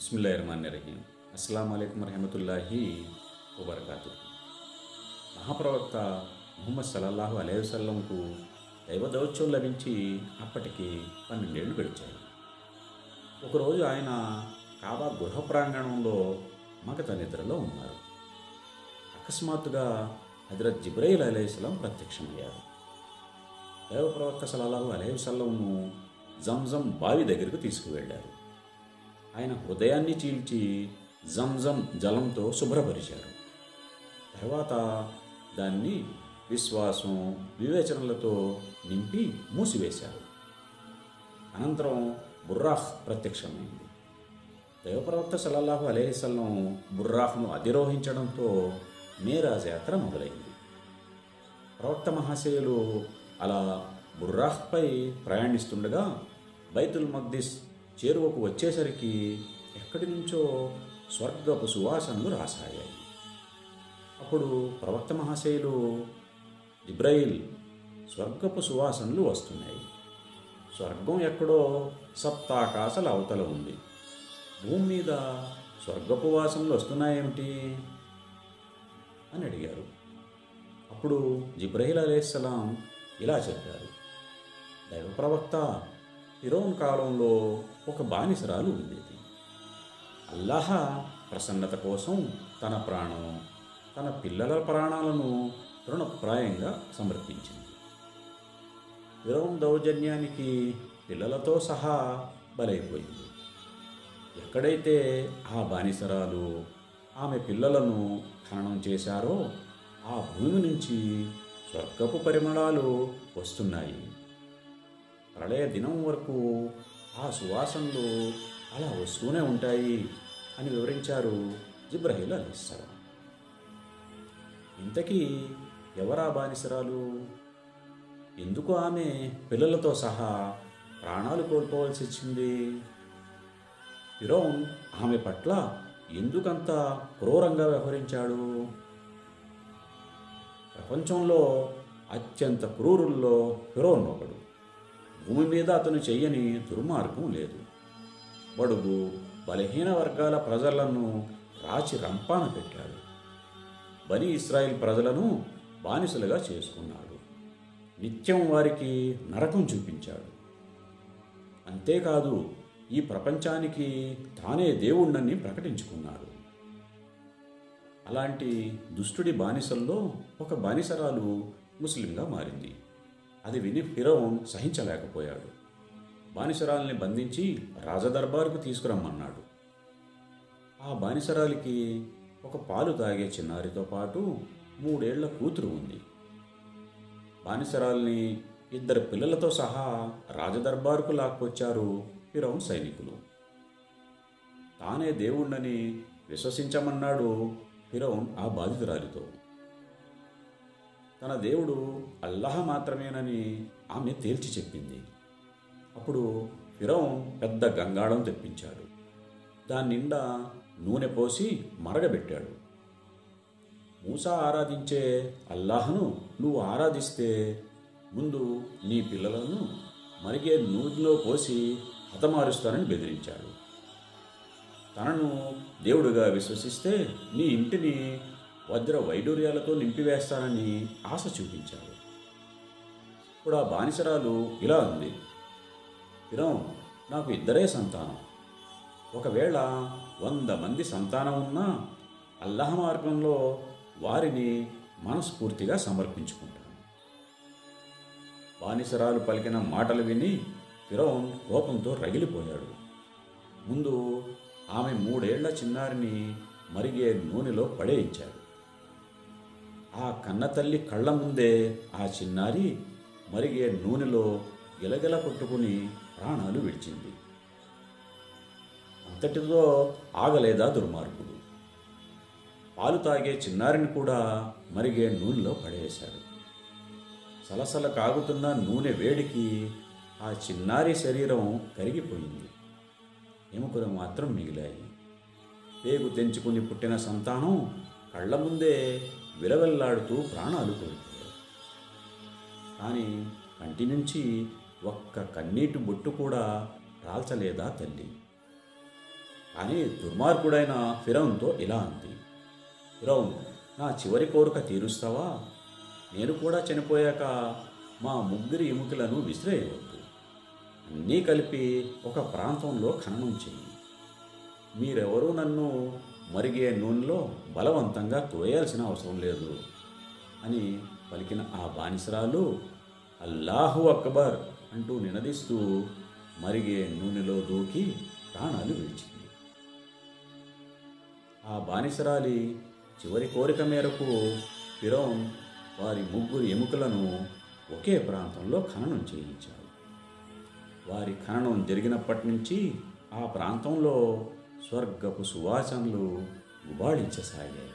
బిస్మిల్లా రహమాన్ రహీం అస్సలం అయికం వరహమతుల్లాహి వబర్కాతు మహాప్రవక్త ముహమ్మద్ సలల్లాహు అలైవసల్లంకు దైవ దౌత్యం లభించి అప్పటికి పన్నెండేళ్ళు గడిచాయి. ఒకరోజు ఆయన కాబా గృహ ప్రాంగణంలో మగత నిద్రలో ఉన్నారు. అకస్మాత్తుగా హజరత్ జిబ్రయిల్ అలైహిస్లాం ప్రత్యక్షమయ్యారు. దైవ ప్రవక్త సలల్లాహు అలైవసల్లంను జంజం బావి దగ్గరకు తీసుకువెళ్ళారు. ఆయన హృదయాన్ని చీల్చి జంజం జలంతో శుభ్రపరిచారు. తర్వాత దాన్ని విశ్వాసం వివేచనలతో నింపి మూసివేశారు. అనంతరం బుర్రాహ్ ప్రత్యక్షమైంది. దైవప్రవక్త సల్లల్లాహు అలేహిసల్లం బుర్రాహ్ను అధిరోహించడంతో మేరాజ్ యాత్ర మొదలైంది. ప్రవక్త మహాశయులు అలా బుర్రాహ్పై ప్రయాణిస్తుండగా బైతుల్ మగ్దిస్ చేరువకు వచ్చేసరికి ఎక్కడి నుంచో స్వర్గపు సువాసనలు రాసాగాయి అప్పుడు ప్రవక్త మహాశయులు ఇబ్రాయిల్ స్వర్గపు సువాసనలు వస్తున్నాయి. స్వర్గం ఎక్కడో సప్తాకాశల అవతల ఉంది. భూమి మీద స్వర్గపు వాసనలు వస్తున్నాయేమిటి? అని అడిగారు. అప్పుడు జిబ్రహీల్ అలేస్సలాం ఇలా చెప్పారు. దైవ ప్రవక్త ఫిరోన్ కాలంలో ఒక బానిసరాలు ఉండేది. అల్లాహ ప్రసన్నత కోసం తన ప్రాణం తన పిల్లల ప్రాణాలను తృణప్రాయంగా సమర్పించింది. ఫిరోన్ దౌర్జన్యానికి పిల్లలతో సహా బలైపోయింది. ఎక్కడైతే ఆ బానిసరాలు ఆమె పిల్లలను ఖననం చేశారో ఆ భూమి నుంచి స్వర్గపు పరిమళాలు వస్తున్నాయి. ప్రళయ దినం వరకు ఆ సువాసనలు అలా వస్తూనే ఉంటాయి అని వివరించారు జిబ్రహీల్ అలీస్సలాం ఇంతకీ ఎవరా బానిసరాలు? ఎందుకు ఆమె పిల్లలతో సహా ప్రాణాలు కోల్పోవలసి వచ్చింది? ఫిరోన్ ఆమె పట్ల ఎందుకంత క్రూరంగా వ్యవహరించాడు? ప్రపంచంలో అత్యంత క్రూరుల్లో ఫిరోన్ ఒకడు. భూమి మీద అతను చెయ్యని దుర్మార్గం లేదు. బడుగు బలహీన వర్గాల ప్రజలను రాచి రంపాన పెట్టాడు. బని ఇస్రాయిల్ ప్రజలను బానిసలుగా చేసుకున్నాడు. నిత్యం వారికి నరకం చూపించాడు. అంతేకాదు ఈ ప్రపంచానికి తానే దేవుణ్ణని ప్రకటించుకున్నాడు. అలాంటి దుష్టుడి బానిసల్లో ఒక బానిసరాలు ముస్లింగా మారింది. అది విని ఫిరౌన్ సహించలేకపోయాడు. బానిసరాల్ని బంధించి రాజదర్బారుకు తీసుకురమ్మన్నాడు. ఆ బానిసరాలికి ఒక పాలు తాగే చిన్నారితో పాటు మూడేళ్ళ కూతురు ఉంది. బానిసరాల్ని ఇద్దరు పిల్లలతో సహా రాజదర్బారుకు లాక్కొచ్చారు ఫిరౌన్ సైనికులు. తానే దేవుణ్ణని విశ్వసించమన్నాడు ఫిరౌన్ ఆ బాధితురాలితో. తన దేవుడు అల్లహ మాత్రమేనని ఆమె తేల్చి చెప్పింది. అప్పుడు ఫిరౌన్ పెద్ద గంగాళం తెప్పించాడు. దాని నిండా నూనె పోసి మరగబెట్టాడు. మూసా ఆరాధించే అల్లాహను నువ్వు ఆరాధిస్తే ముందు నీ పిల్లలను మరిగే నూనెలో పోసి హతమారుస్తానని బెదిరించాడు. తనను దేవుడుగా విశ్వసిస్తే నీ ఇంటిని వజ్ర వైడూర్యాలతో నింపివేస్తానని ఆశ చూపించాడు. ఇప్పుడు ఆ బానిసరాలు ఇలా ఉంది ఇరం నాకు ఇద్దరే సంతానం. ఒకవేళ వంద మంది సంతానం ఉన్నా అల్లహ మార్గంలో వారిని మనస్ఫూర్తిగా సమర్పించుకుంటాను. బానిసరాలు పలికిన మాటలు విని ఫిరౌన్ కోపంతో రగిలిపోయాడు. ముందు ఆమె మూడేళ్ళ చిన్నారిని మరిగే నూనెలో పడేయించాడు. ఆ కన్నతల్లి కళ్ళ ముందే ఆ చిన్నారి మరిగే నూనెలో గిలగిల కొట్టుకుని ప్రాణాలు విడిచింది. అంతటితో ఆగలేదా దుర్మార్గుడు. పాలు తాగే చిన్నారిని కూడా మరిగే నూనెలో పడేశాడు. సలసల కాగుతున్న నూనె వేడికి ఆ చిన్నారి శరీరం కరిగిపోయింది. ఎముకలు మాత్రం మిగిలాయి. పేగు తెంచుకుని పుట్టిన సంతానం కళ్ళ ముందే విలవెల్లాడుతూ ప్రాణాలు కోల్పోయాడు కానీ కంటి నుంచి ఒక్క కన్నీటి బొట్టు కూడా రాల్చలేదా తల్లి? కానీ దుర్మార్గుడైన ఫిరౌన్తో ఇలా అంది. ఫిరౌన్ నా చివరి కోరిక తీరుస్తావా? నేను కూడా చనిపోయాక మా ముగ్గురి ఎముకలను విసిరేయవద్దు. అన్నీ కలిపి ఒక ప్రాంతంలో ఖననం చెయ్యి. మీరెవరూ నన్ను మరిగే నూనెలో బలవంతంగా తోయాల్సిన అవసరం లేదు అని పలికిన ఆ బానిసరాలు అల్లాహు అక్బర్ అంటూ నినదిస్తూ మరిగే నూనెలో దూకి ప్రాణాలు విడిచింది. ఆ బానిసరాలి చివరి కోరిక మేరకు ఫిరౌన్ వారి ముగ్గురు ఎముకలను ఒకే ప్రాంతంలో ఖననం చేయించాడు. వారి ఖననం జరిగినప్పటి నుంచి ఆ ప్రాంతంలో స్వర్గపు సువాసనలు గుబాళించసాగాయి